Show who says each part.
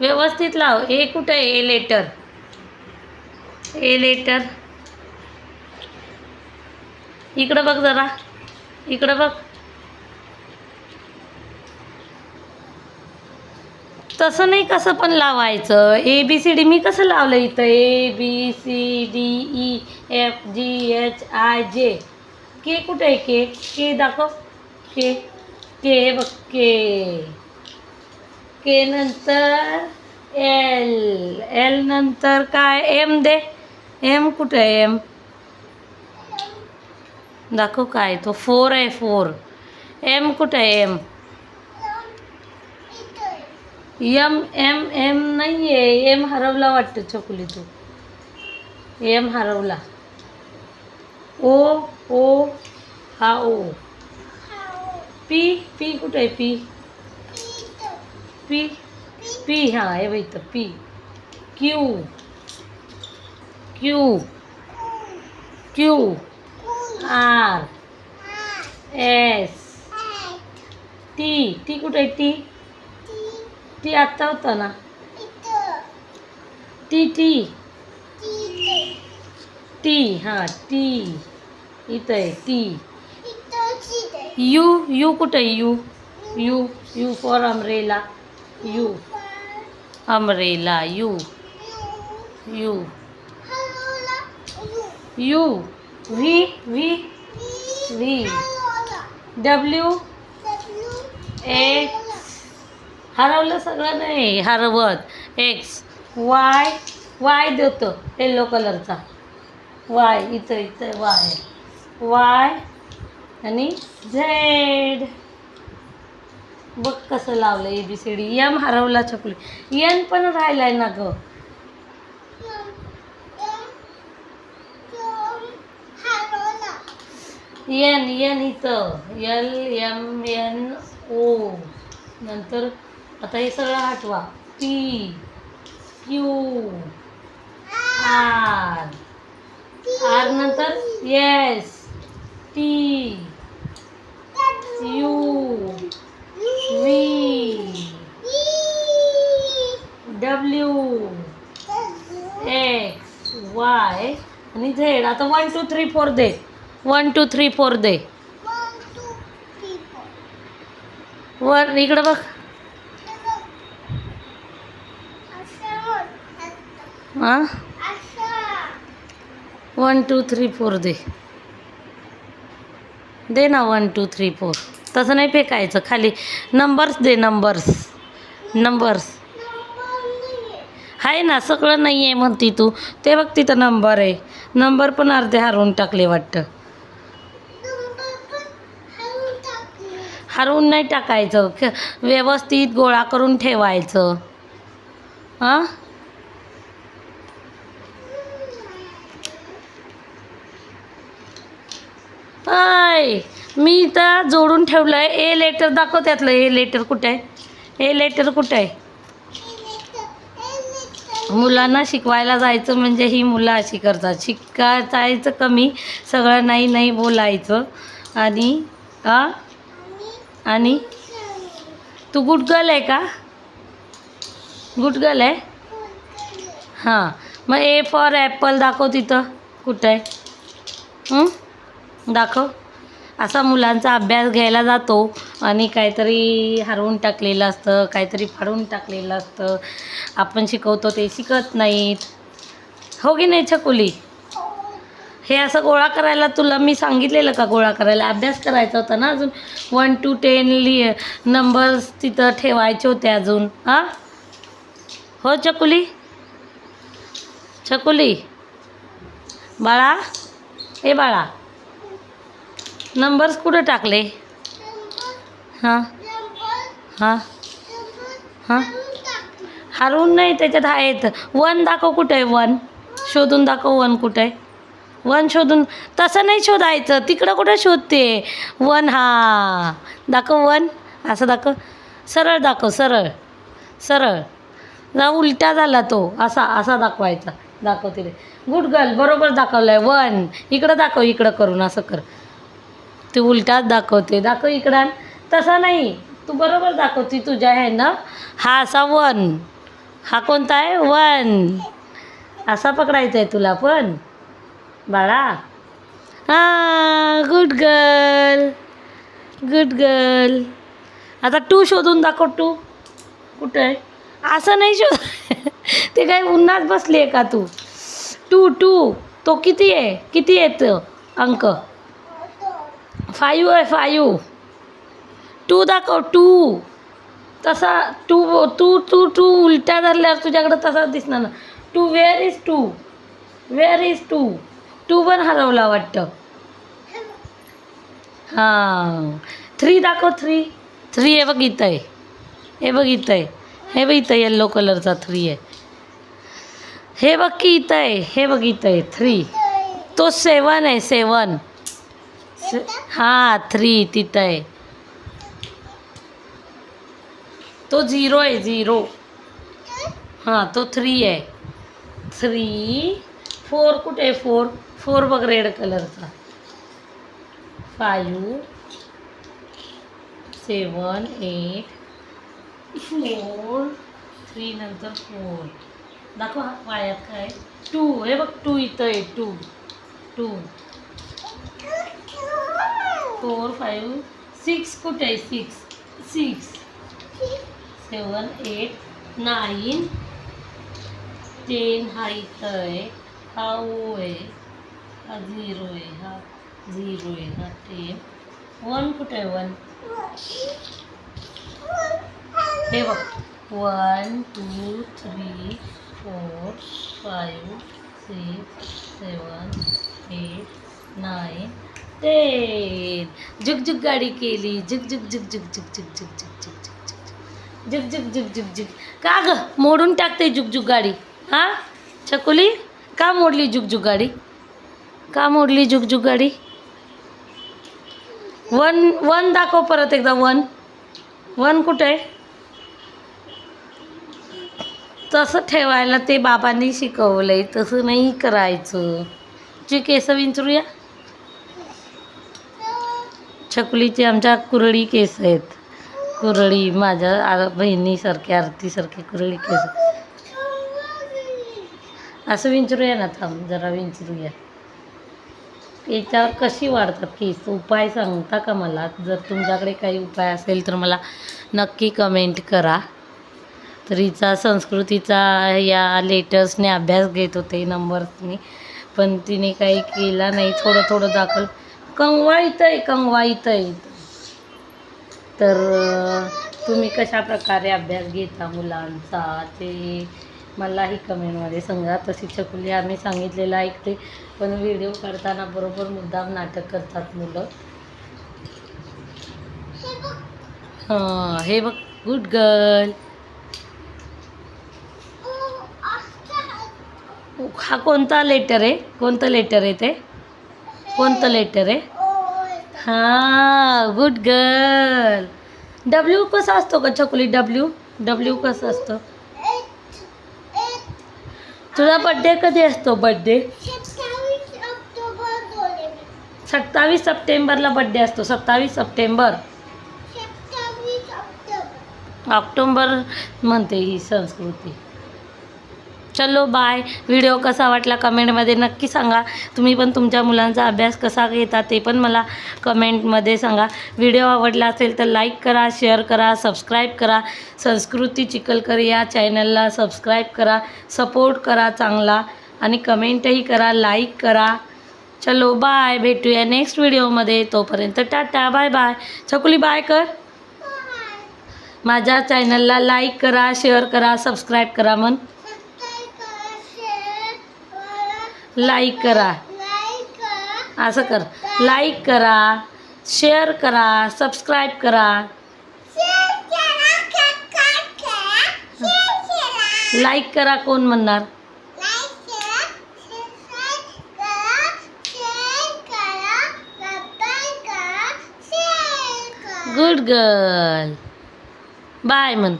Speaker 1: व्यवस्थित लाव. ए कुठं आहे? ए लेटर ए लेटर इकडं बघ जरा. इकडं बघ. तसं नाही कसं पण लावायचं. ए बी सी डी मी कसं लावलं इथं? A B C D E F G H I J K कुठे आहे? के के दाखव. के के बघ. के के नंतर एल. एल नंतर काय? एम दे. एम कुठे आहे? एम. दाखव काय तो. फोर आहे फोर. एम कुठे आहे? एम. एम एम एम नाही आहे. एम हरवला वाटतं चकुली तू. एम हरवला. ओ ओ हा ओ. पी पी कुठे आहे? पी. पी पी हां हे बघ इथं P. Q. Q. Q. R. S. T. T कुठे आहे टी? टी आत्ता होता ना? T T. टी हां टी. इथं आहे टी. यू यू कुठे आहे U? U U for umbrella U. Umbrella U. U. U. V V V W. X. हरवलं सगळं नाही. हरवत. एक्स. वाय. वाय देतो. येलो कलरचा. वाय. इथं इथं वाय. वाय आणि झेड. बघ कसं लावलं A B C D M हरवला चकली एन पण राहिलाय ना ग. एन एन इथं. L M N O. नंतर आता हे सगळं हटवा. पी क्यू आर आर नंतर S T U V W X Y आणि झेड आता वन टू थ्री फोर दे. वन टू थ्री फोर दे. वर इकडं बघ. हां? वन टू थ्री फोर दे. दे ना वन टू थ्री फोर तसं नाही फेकायचं. खाली नंबर्स दे नंबर्स नंबर्स आहे ना सगळं नाही आहे म्हणती तू. ते बघ तिथं नंबर आहे. नंबर पण अर्धे हरवून टाकले वाटतं. हरवून नाही टाकायचं. व्यवस्थित गोळा करून ठेवायचं. हां? आय मी तर जोडून ठेवलं आहे ए लेटर दाखव त्यातलं. ए लेटर कुठं आहे? ए लेटर कुठं आहे? मुलांना शिकवायला जायचं म्हणजे ही मुलं अशी करतात. शिकायचं कमी सगळं नाही नाही बोलायचं. आणि आ? आणि? तू गुड गर्ल आहे का? गुड गर्ल आहे? हां. मग ए फॉर ॲपल दाखव तिथं. कुठं आहे? दाखव. असा मुलांचा अभ्यास घ्यायला जातो आणि काहीतरी हरवून टाकलेलं असतं काहीतरी फाडून टाकलेलं असतं. आपण शिकवतो ते शिकत नाहीत. हो की नाही छकुली? हे असं गोळा करायला तुला मी सांगितलेलं का गोळा करायला? अभ्यास करायचा होता ना अजून? वन टू टेन लि नंबर्स तिथं ठेवायचे होते अजून. हां? हो चकुली छकुली? बाळा? ए बाळा? नंबर्स कुठं टाकले? हां? हां? हां? हरवून नाही त्याच्यात आहेत. वन दाखव कुठं आहे वन? शोधून दाखव वन कुठं आहे. वन शोधून तसं नाही शोधायचं. तिकडं कुठं शोधते? वन हा. दाखव वन. असं दाखव. सरळ दाखव सरळ. सरळ. जा उलटा झाला तो. असा असा दाखवायचा. दाखव तिथे गुड गर्ल बरोबर दाखवलं आहे वन. इकडं दाखव इकडं करून. असं कर. ती उलटाच दाखवते. दाखव इकडं. तसा नाही. तू बरोबर दाखवते तुझ्या आहे ना हा असा वन. हा कोणता आहे? वन. असा पकडायचा आहे तुला पण. बाळा. हा गुड गर्ल गुड गर्ल आता टू शोधून दाखव टू कुठं आहे? असं नाही शोध. ते काय उन्हात बसली आहे का तू? टू टू तो किती आहे? किती आहेत अंक? फायू आहे फायू टू दाखव टू। तसा टू टू टू टू उलट्या धरल्यावर तुझ्याकडं तसा दिसणार ना two where is two? Where is two? Two पण हरवला वाटतं. हां. थ्री दाखव थ्री थ्री हे बघ इथं आहे. हे बघ इथं आहे. हे बघ इथं येल्लो कलरचा थ्री आहे. हे बघ की इथं आहे. हे बघ इथं आहे. थ्री तो सेवन आहे सेवन हां थ्री तिथं आहे. तो झिरो आहे झिरो हां तो थ्री आहे. थ्री फोर कुठे आहे? फोर फोर बघ रेड कलरचा five seven eight four three नंतर फोर दाखवा पायात काय. टू हे बघ टू इथं आहे two two four five six को test six six seven eight nine ten हाई तो है हाँ वो है हाँ ज़ीरो है हाँ ज़ीरो है हाँ टेन वन को टे वन। हे वक्त one two three four five six seven eight nine train जुग जुग गाडी केली जुग जुग जुग जुग जुग जुग जुग जुग जुग जुग जुग जुग जुग जुग जुग का ग मोडून टाकते जुग जुग गाडी हां चकुली का मोडली जुग जुग गाडी का मोडली जुग जुग गाडी वन वन दाखव परत एकदा वन वन कुठे आहे तसं ठेवायला ते बाबांनी शिकवलंय तसं नाही करायचं तुझी केस विंचरूया छकुलीचे आमच्या कुरळी केस आहेत. कुरळी माझ्या आ- बहिणीसारखे आरतीसारखे कुरळी केस. असं विंचरूया ना थांब जरा विंचरूया याच्यावर कशी वाढतात केस? उपाय सांगता का मला? जर तुमच्याकडे काही उपाय असेल तर मला नक्की कमेंट करा. तर हिचा संस्कृतीचा या लेटर्सने अभ्यास घेत होते नंबर्सनी पण तिने काही केला नाही. थोडं थोडं दाखल कंगवा इथं आहे कंगवा आहे तर तुम्ही कशा प्रकारे अभ्यास घेता मुलांचा? ते मलाही कमेंटमध्ये सांगा. तशी चकुली आम्ही सांगितलेलं ऐकते पण व्हिडिओ काढताना बरोबर मुद्दाम नाटक करतात मुलं. हां हे बघ गुड गर्ल हा कोणता लेटर आहे? कोणतं लेटर आहे ते? कोणतं लेटर आहे हाँ गुड गर्ल डब्ल्यू कसा असतो का चकुली डब्ल्यू डब्ल्यू कसं असतं तुझा बड्डे कधी असतो बड्डे सत्तावीस सप्टेंबरला बड्डे असतो। सत्तावीस सप्टेंबर ऑक्टोंबर म्हणते ही संस्कृती। चलो बाय व्हिडिओ कसा वाटला कमेंटमध्ये नक्की सांगा. तुम्ही पण तुमच्या मुलांचा अभ्यास कसा घेता ते पण मला कमेंटमध्ये सांगा. व्हिडिओ आवडला असेल तर लाईक करा शेअर करा सबस्क्राईब करा. संस्कृती चिकलकर या चॅनलला सबस्क्राईब करा. सपोर्ट करा चांगला. आणि कमेंटही करा लाईक करा. चलो बाय भेटूया नेक्स्ट व्हिडिओमध्ये तोपर्यंत टाटा बाय बाय चकुली बाय कर. माझ्या चॅनलला लाईक करा शेअर करा सबस्क्राईब करा म्हण. लाईक करा. असं कर. लाईक करा शेअर करा सबस्क्राईब करा. लाईक करा कोण म्हणणार? गुड गर्ल बाय म्हण.